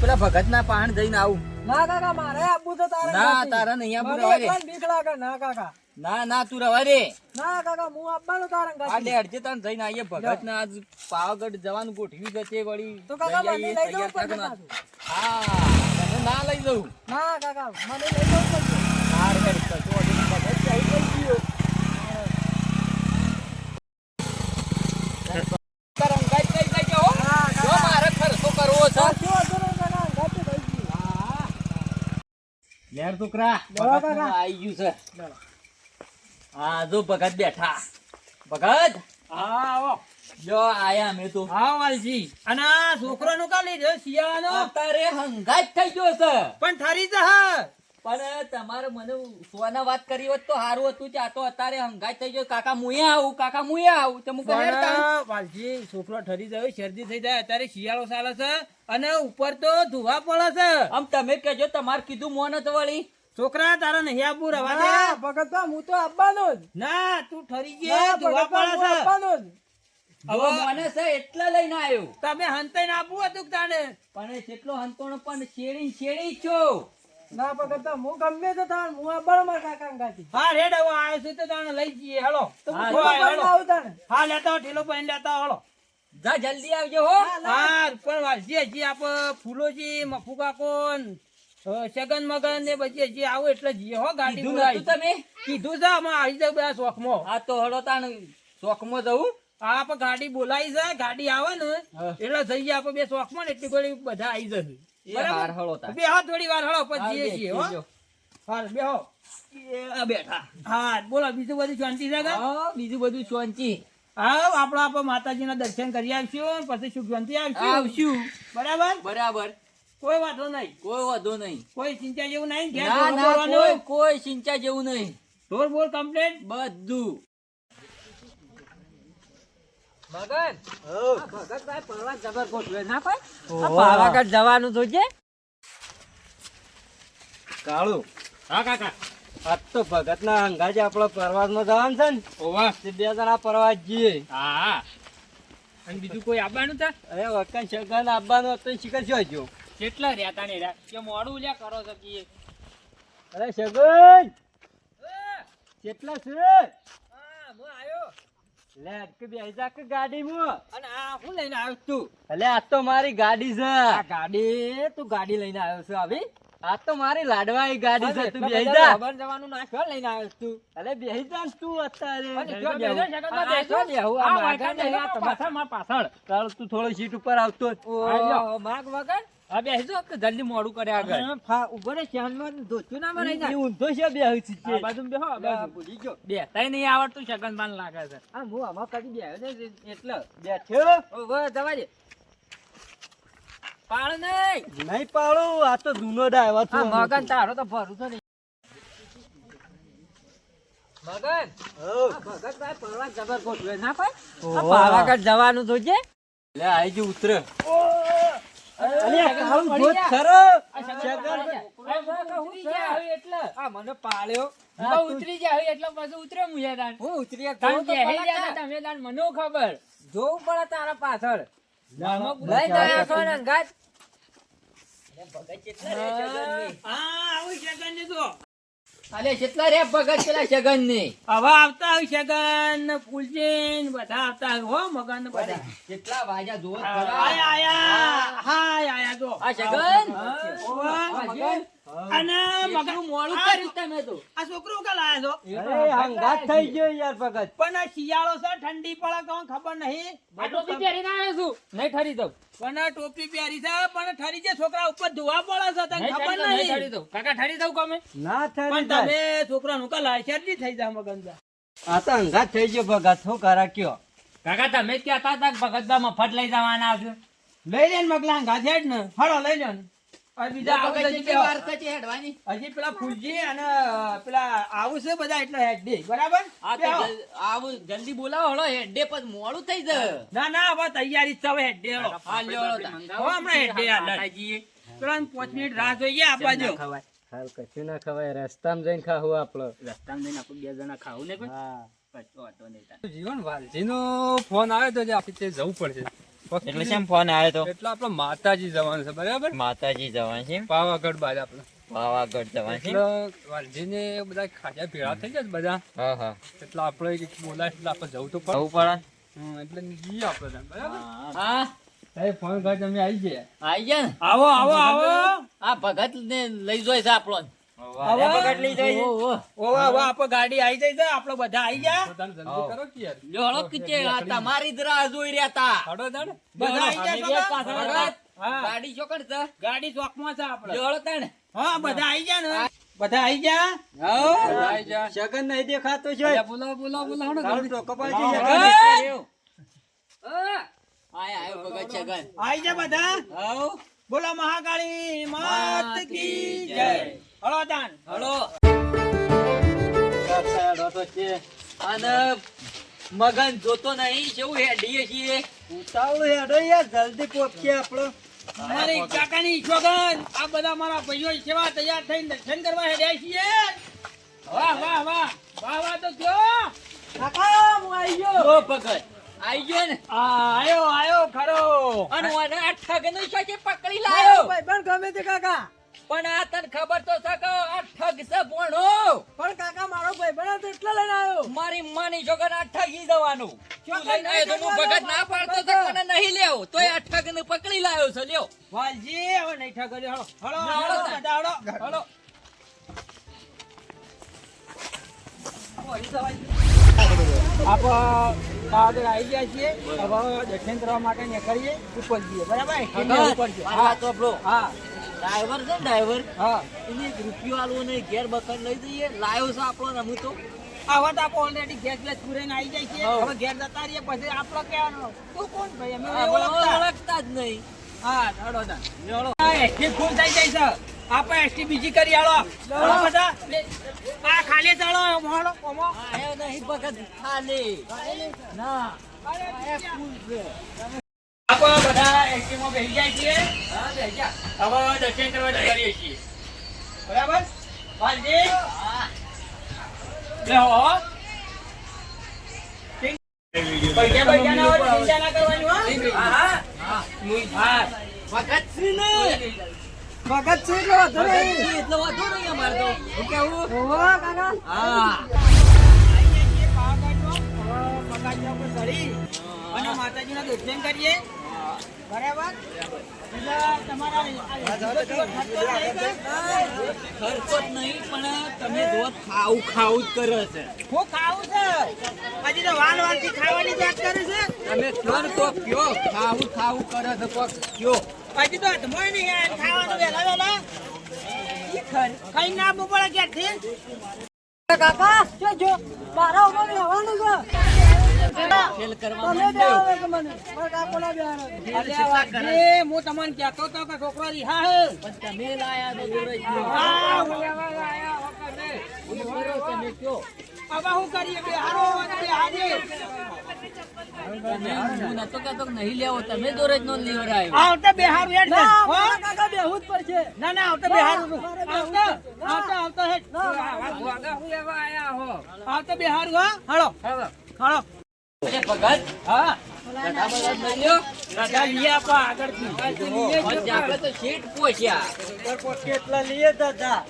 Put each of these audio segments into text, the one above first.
પેલા ભગત ના પાન જઈને આવું. ના કાકા મારે આપવું તો તારે ના. તારા નહીં આપવું રવા દે બીક લાગે. ના કાકા. ના ના તું રવા દે ના કાકા હું આપવાનો તારે આ નથી. લે અડજે તાન જઈને આવીએ. ભગત ના આજ પાવાગઢ જવાનું ગોઠવી છે તે વળી. તો કાકા મને લઈ જવું પડશે હા તને ના લઈ જવું. ના કાકા મને લઈ જવું પડશે. હાર હેડ તો ને ભગત જઈ લઈ ગયો તારા અંગાત કઈ જજો હો. હા, જો કાકા. મારે ખર્ચો કરવો છે હા, શું વાંધો નહીં કાકા, અંગાતે થઈ ગયું. લેર છોકરા. આઈ ગયું છે. હા જો ભગત બેઠા. ભગત? હા આવો. જો આયા મે તો. હા વાલજી. અને આ છોકરાનું કા લીધો શિયાળાનો. અત્યારે હંગાત થઈ ગયો છે. પણ થારી જ જા પણ તમારે મને સોના વાત કરી હોત તો સારું હતું ત્યાં તો અત્યારે હંગાત થઈ ગયો. કાકા મુએ આવું કાકા મુએ આવું. તો વાલજી છોકરો ઠરી જાય શરદી થઈ જાય અત્યારે શિયાળો ચાલે છે અને ઉપર તો ધુવા પડે છે. આમ તમે કહેજો તમારે કીધું મોન તો વળી. છોકરા તારા નહીં આપવું રવા દે. ના, હું તો આપવાનો જ. ના તું ઠરી ગયો ગયે ધુવા પડે છે. આપવાનો જ. હવે મને છે એટલે લઈને આવ્યો. તમે હંતાઈને આપવું હતું કે તાને પણ કેટલો હંતોણો પણ શેડી શેડી છો. ના, પકડતા હું ગમે તો થાણ, હું આ બળમાં કાકા અંગાથી. હા રેડ હવે આવ્યો છે તો તાને લઈ જઈએ હેલો. તો હા, તાણે. લેતા ઠેલો પૈન લેતા હેલો. જા જલ્દી આવજો હો. હા પણ વાલજી હજી આપ ફૂલોજી મફુ કાકો સગન મગન ને બધી હજી આવો એટલે જઈએ હો ગાડી કીધું. તમે? કીધું છે અમે આવી જાવ બધા શોખમાં. હા તો હળો તાણ શોખમાં જવું? આપ ગાડી બોલાવી છે ગાડી આવે ને. એટલે જઈએ આપણે બે શોખમાં ને એટલી ઘડી બધા આવી જશે. થોડી વાર હળો પછી જઈએ. હો. બેહો બેઠા. હા બોલો બીજું બધું શાંતિ છે બીજું બધું શાંતિ. હા આપણે આપણે માતાજીના દર્શન કરી આવીશું પછી સુખ શાંતિ આવશું? આવશું. બરાબર? બરાબર. કોઈ વાંધો નહીં. કોઈ વાંધો નહીં. કોઈ ચિંતા જેવું નહીં. કોઈ ચિંતા જેવું નહીં. ઢોર બોલ કમ્પ્લેટ બધું. મગન, ભગતભાઈ પરવા જબર ગોઠવે, ના? પાવાગઢ જવાનું જોજે. કાળુ. હા કાકા. આજ તો ભગત ના અંગાજે આપડે પ્રવાસમાં જવાનું છે ને. ઓવા. બે જણા પ્રવાસ જઈએ. હા. અને બીજું કોઈ આવવાનું છે અરે વખત શગન આપવાનું હતું શીખર હજુ કેટલા રહ્યા તા રહ્યા? કે મોડું લ્યા કરો છો કે અરે શગન કેટલા છે? લે કે બેસી જા કે ગાડીમાં. અને આ હું લઈને આવ્યો તું? અલે આ તો મારી ગાડી છે. આ ગાડી? તું ગાડી લઈને આવ્યો છે આવી? આ તો મારી લાડવાઈ ગાડી છે. તું એટલા બેસી બધા જા. જવાનું ના લઈને આવ્યો તું. અલે બેસી જા તું અત્યારે. જો શકત બેસો. બેહું, આ માગા આ પાછળ. કાળુ તું થોડો સીટ ઉપર આવતો જ. માગ વગર? હા બેસજો કે જલ્દી મોડું કરે આગળ ઊભો રહે, ચાંદમાં ધોતિયું ના ભરાઈ જાય. ઊંધો છે બેહું છે બાજુ બેહો ભૂલી ગયો બે નહીં આવડતું શકન લાગે છે આ હું આમાં કદી બેહ્યો નહીં, એટલે. બેઠ્યો ઊભો જવા દે. પાડ નહીં. નહીં પાડું આ તો જૂનો ડાયવા આ મગન તારો તો ભરું છે મગન. ભગતભાઈ પરવા જબર ગોઠવે, ના ભાઈ? પાવાગઢ જવાનું જોજે. લે આઈ જી ઉતરે અરે મને પાળ્યો. ઉતરી જાય એટલે પછી ઉતરે મુયા હું ઉતરી. તમે તાન મને ખબર? જોવું પડે તારા પાછળ. લઈ ગયા છો ને અંગાત. હા આવું શકન ને તો અલે કેટલા રે ભગત પેલા શગન ને હવે આવતા હોય શકન ને ફૂલચીન બધા આવતા હોય. હો મગન બધા. કેટલા વાજા જો આયા આયા. હાય આયા જો. આ શગન અને મગન મોળું મોડું કર્યું. તમે તો. આ છોકરો છો હંગાત થઈ ગયો યાર ભગત. પણ આ શિયાળો છે ઠંડી પડે કોણ ખબર નહીં. આ ટોપી પહેરીને આવ્યો છું. નહીં ઠરી દઉં. પણ ટોપી પહેરી છે પણ ઠરી છે છોકરા ઉપર ધોવા પડે છે તને ખબર નહીં. દઉં. કાકા ઠરી દઉં કમે ના પણ તમે કાલ શરદી થઈ જાય મગન આ તો હંગાત થઈ ગયો ભગત. શું કરા કયો? કાકા તમે કહેતા હતા ભગતબા મફત લઈ જવાના આવશે લઈ લે ને મગલા ઘા છે ને. હળો લઈ લે ને હજી કેટલી વાર બે- થશે હેડવાની હજી પેલા ફૂલજી અને પેલા આવું છે બધા એટલે હેડ દે બરાબર આ તો બેહો. જલ- આવું જલ્દી બોલાવો હળો હેડે પછી મોડું થઈ જાય ના ના હવે તૈયારી જ હવે હેડ દે હળો. હા લ્યો હળો તાન. હો, હમણાં હેડ દે હાલ. પેલા પાંચ મિનિટ રાહ જોઈએ આપવા જો હાલ કશું ના ખવાય રસ્તામાં જઈને ખાવું આપડે રસ્તામાં જઈને આપણે બે જણા ખાવું ને. જીવન વાલજીનો ફોન આવ્યો તો જે આપણે જવું પડશે એટલે શેમ ફોન આવ્યો તો? એટલે આપણે માતાજી જવાનું છે બરાબર? માતાજી જવાનું છે પાવાગઢ બાદ આપણે. પાવાગઢ જવાનું છે વાલજીને બધા ખાજા ભેળા થઈ ગયા બધા. હા હા. એટલે આપણે બોલાય એટલે આપણે જવું તો પડે. જવું પડે? એટલે જઈએ આપણે બરાબર? હા. ફોન કરી તમે આવી ગયા? આવી ગયા આવો આવો આવો. આ ભગત ને લઈ જોઈ છે આપણો. ગાડી આવી જાય છે બધા આવી ગયા. જલ્દી આવો. કરો કે યાર? લ્યો હળો કીચે આ તમારી જ રાહ જોઈ રહ્યા તા. બધા બધા આવી ગયા પાછળ છોકરા? ભગત, હા. ગાડી ચોકડ છે? ગાડી ચોકમાં છે આપણે. લ્યો હા બધા આવી ગયા ને? બધા આવી ગયા? આવો. શગન નહીં દેખાતો છે. અલ્યા, બોલાવો બોલાવો કપાલ ગયા બધા. બોલો મહાકાળી માત કી જય. હળો તાન હળો. તો અને મગન જોતો નહીં જેવું હેડીએ છીએ? ઉતાવળું હેડો યાર, જલ્દી પહોંચીએ આપણો. મારી કાકાની છોગન આ બધા મારા ભાઈઓ સેવા તૈયાર થઈને દર્શન કરવા હેડ્યા છીએ. વાહ વાહ વાહ. વાહ વાહ તો કયો કાકા હું આવી ગયો. ઓ ભગત આવી ગયો ને? આ આયો આયો ખરો. અને આઠા આ છે પકડી લાયો. પણ ગમે તે કાકા. પણ આ તને ખબર તો છે કે આ ઠગ છે ભણો. પણ કાકા મારો ભાઈ બના તો એટલા લઈને આવ્યો. મારી માની છોકર આ ઠગી જવાનું. શું લઈને આવ્યો તો હું ભગત ના પાડતો તો મને નહીં લેવો તો આ ઠગ ને પકડી લાવ્યો છે લ્યો. વાલજી હવે નહીં ઠગડ્યો હળો હળો હળો, હળો આગળ આવી ગયા છીએ. હવે દર્શન કરવા માટે નીકળીએ. ઉપર જઈએ. બરાબર? ઉપર હા તો હા. ડ્રાઈવર છે ને ડ્રાઈવર હા. એને એક રૂપિયો આલવો નહીં ઘેર બકર લઈ જઈએ. લાયો છે આપણો ને તો. આવા તો આપણે ઓલરેડી ગેસ વેસ પૂરીને આવી જાય છે. હવે ઘેર જતા રહીએ પછી આપણો કહેવાનો. તું કોણ ભાઈ? અમે ઓળખતા. જ નહીં. હા હળો તાન. આ એસટી ફૂલ થઈ જાય છે. આપણે એસટી બીજી કરી હળો બધા. આ ખાલી ચાલો હળો ઓમો નહીં ભગત ખાલી. ના. આપણે બધા એસટી માં બેસી જાય છીએ. હવે દર્શન કરવા કરીએ છીએ બરાબર? વાલજી? પૈસા પૈસા ના હોય ચિંતા ના કરવાની હા. હા. ભગત ભગત છે એટલો વાંધો નહીં. એટલો વાંધો નહીં અમારે તો. હું કેવું? ઓહો, કાકા. હા. આવીએ છીએ પાવાગઢમાં. હવે ચડી અને માતાજીના દર્શન કરીએ. બરાબર ખર્ચો નહીં પણ તમે જો ખાવું ખાવું જ કરે છે હું ખાવું છે હજી તો વાલ વાલથી ખાવાની વાત કરે છે તમે કયો તો કયો ખાવું ખાવું કરે છે કોક કયો હજી તો હાથમાં નહીં ખાવાનું વહેલા વહેલા ખાઈ ના આપવું ક્યાંથી કાકા જો મારા ઉપર રહેવાનું છે. છો છો. હું તમને કહેતો તો કે છોકરો રિહા હે. તમે લાયા તો હું. હું તમે કયો. હવે શું કરીએ? બેહારો બેહારીએ તમે હું નતો કહેતો નહીં લેવો તમે દોરજ નો લેવડાયો આવતા બેહારું હેડ છે. હો? કાકા બેહવું જ પડશે. ના ના આવતા બેહારું આવતા આવતા આવતા હેડ. આવતા બેહારું હા? હળો અરે ભગત હા. ગધા બધા લઈ લ્યો. રાજા લઈએ આપા. આગળથી પછી આપણે તો ઉપર દાદા.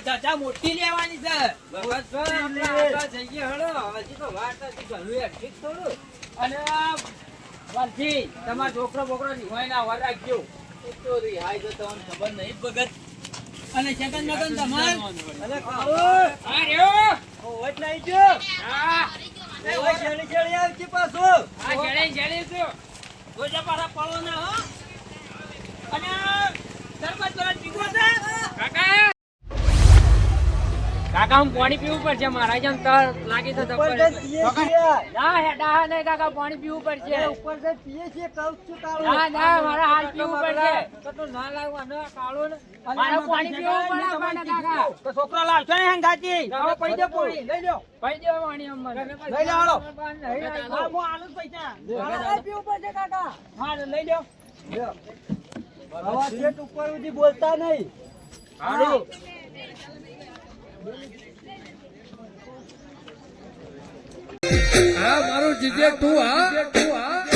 દાદા મોટી લેવાની અને વાલજી તમારો છોકરો બોકરો નિભાઈ ના વાર રાખજો. તો રિહાઈ તો તમને ખબર નહીં ભગત. અને ચેતન મગન તમાર અલે ખાવું. હા રહ્યો. ઓવર લઈ જો હા. ઓવર જલ્દી જલ્દી આવજે પાછો. આ જડે જડે છો. ગોજા પાછા પડો ના હો. અને સરબત બરત જીવો છે. કાકા. કાકા હું પાણી પીવું પડશે. મારા જેમ તર લાગી તો. ના હેડા નહીં કાકા પાણી પીવું પડશે. ઉપર જઈને પીએ છીએ, કહું છું તારું. ના ના મારે હાલ પીવું પડશે. મારે પાણી પીવું પડે મને કાકા. તો છોકરો લાવશો ને હંગાતી હવે પૈ દે પાણી લઈ લ્યો. પૈ દે પાણી અમને. લઈ લ્યો હાલો. હા હું આલું પૈસા. મારે પીવું પડશે કાકા. હા લઈ લ્યો. લ્યો. હવા શેઠ ઉપર સુધી બોલતા નહીં. હારું હા મારું જીજે તું હા.